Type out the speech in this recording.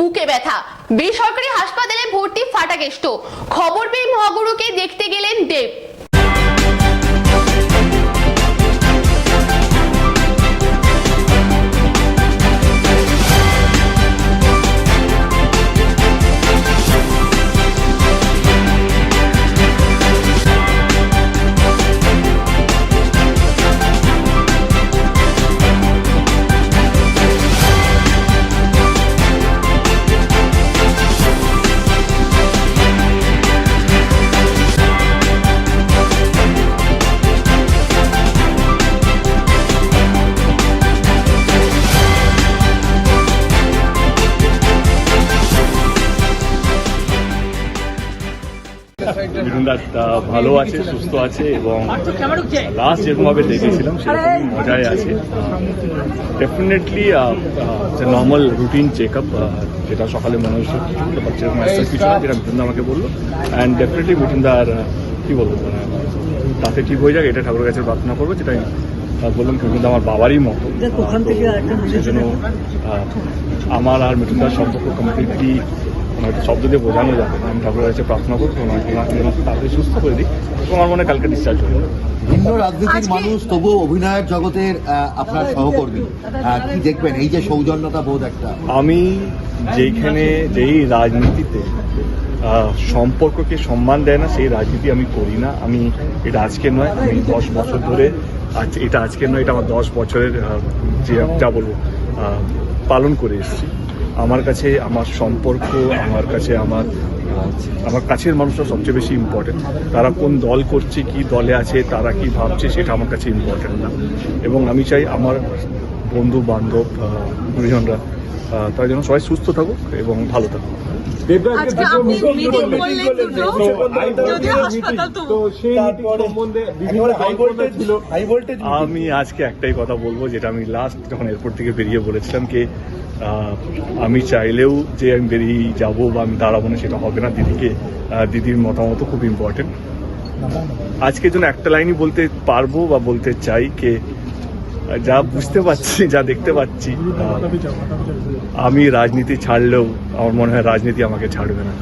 বুকে ব্যথা। বেসরকারি হাসপাতালে ভর্তি ফাটাকেষ্ট। খবর পেয়ে মহাগুরুকে দেখতে বিরুন্দা ভালো আছে সুস্থ আছে এবং লাস্ট যেরকমভাবে দেখেছিলাম সেরকমই মজায় আছে। Definitely normal routine check up যেটা সকালে মনে হচ্ছে সেরকম একটা কিছু না যেটা বিরুন্দা আমাকে বলল। অ্যান্ড ডেফিনেটলি বিরুন্দার কী বলব মানে তাতে ঠিক হয়ে যাক এটা ঠাকুরের কাছে প্রার্থনা করব যেটা বললাম কিন্তু আমার বাবারই মতো। ওখান থেকে আরেকটা সেই জন্য আমার আর মৃত্যুদার সম্পর্ক কমপ্লিটলি হয়তো শব্দ দিয়ে বোঝানো যাবে না আমি ঠাকুরের কাছে প্রার্থনা করব ওনাকে ওনাকে তাড়াতাড়ি সুস্থ করে দিই তো আমার মনে হয় কালকে ডিসচার্জ হয়ে যাবে। ভিন্ন রাজনীতির মানুষ তবুও অভিনয়ের জগতের আপনার সহকর্মী। কি দেখবেন? এই যে সৌজন্যতা বোধ একটা। আমি যেইখানে যেই রাজনীতিতে সম্পর্ককে সম্মান দেয় না সেই রাজনীতি আমি করি না। আমি এটা আজকে নয় আমি দশ বছর ধরে আজ এটা আজকে নয় এটা আমার দশ বছরের যে যা বলব। পালন করে এসেছি। আমার কাছে আমার সম্পর্ক, আমার কাছে আমার আমার কাছের মানুষরা সবচেয়ে বেশি ইম্পর্টেন্ট তারা কোন দল করছে, কি দলে আছে, তারা কি ভাবছে, সেটা আমার কাছে ইম্পর্টেন্ট না। এবং আমি চাই আমার বন্ধু বান্ধব গুরুজনরা তারা যেন সবাই সুস্থ থাকুক এবং ভালো থাকুক। আমি আজকে একটাই কথা বলব যেটা আমি লাস্ট যখন এয়ারপোর্ট থেকে বেরিয়ে বলেছিলাম কি আমি চাইলেও যে আমি বেরিয়ে যাব বা আমি দাঁড়াবো না সেটা হবে না। দিদিকে দিদির মতামত খুব ইম্পর্টেন্ট আজকের জন্য একটা লাইনই বলতে পারব বা বলতে চাই কে যা বুঝতে পারছি যা দেখতে পাচ্ছি আমি রাজনীতি ছাড়লেও আমার মনে হয় রাজনীতি আমাকে ছাড়বে না।